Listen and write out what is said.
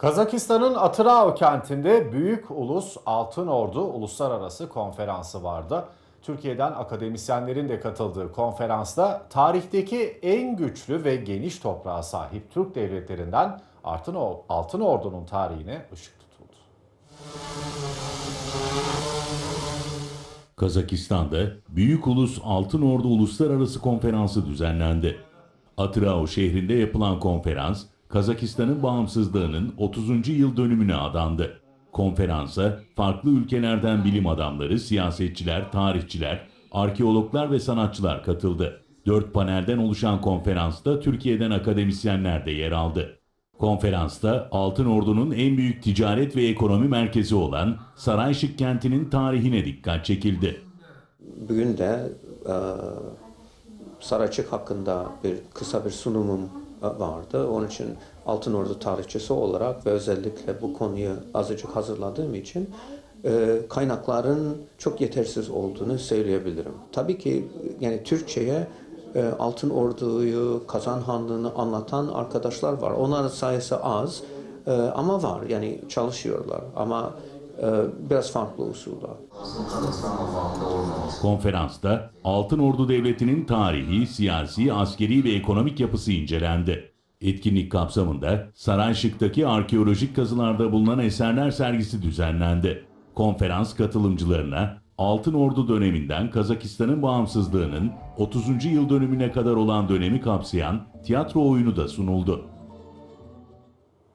Kazakistan'ın Atırao kentinde Büyük Ulus Altın Ordu Uluslararası Konferansı vardı. Türkiye'den akademisyenlerin de katıldığı konferansta tarihteki en güçlü ve geniş toprağa sahip Türk devletlerinden Altın Or- Altın Ordu'nun tarihine ışık tutuldu. Kazakistan'da Büyük Ulus Altın Ordu Uluslararası Konferansı düzenlendi. Atırao şehrinde yapılan konferans, Kazakistan'ın bağımsızlığının 30. yıl dönümüne adandı. Konferansa farklı ülkelerden bilim adamları, siyasetçiler, tarihçiler, arkeologlar ve sanatçılar katıldı. Dört panelden oluşan konferansta Türkiye'den akademisyenler de yer aldı. Konferansta Altın Ordu'nun en büyük ticaret ve ekonomi merkezi olan Sarayşık kentinin tarihine dikkat çekildi. Bugün de e, Saraçık hakkında bir kısa bir sunumum e, vardı. Onun için Altın Ordu tarihçisi olarak ve özellikle bu konuyu azıcık hazırladığım için e, kaynakların çok yetersiz olduğunu söyleyebilirim. Tabii ki yani Türkçe'ye e, Altın Ordu'yu, Kazan Hanlığı'nı anlatan arkadaşlar var. Onların sayısı az ama var. Yani çalışıyorlar ama biraz farklı usulda. Konferansta Altın Ordu Devleti'nin tarihi, siyasi, askeri ve ekonomik yapısı incelendi. Etkinlik kapsamında Sarayşık'taki arkeolojik kazılarda bulunan eserler sergisi düzenlendi. Konferans katılımcılarına Altın Ordu döneminden Kazakistan'ın bağımsızlığının 30. yıl dönümüne kadar olan dönemi kapsayan tiyatro oyunu da sunuldu.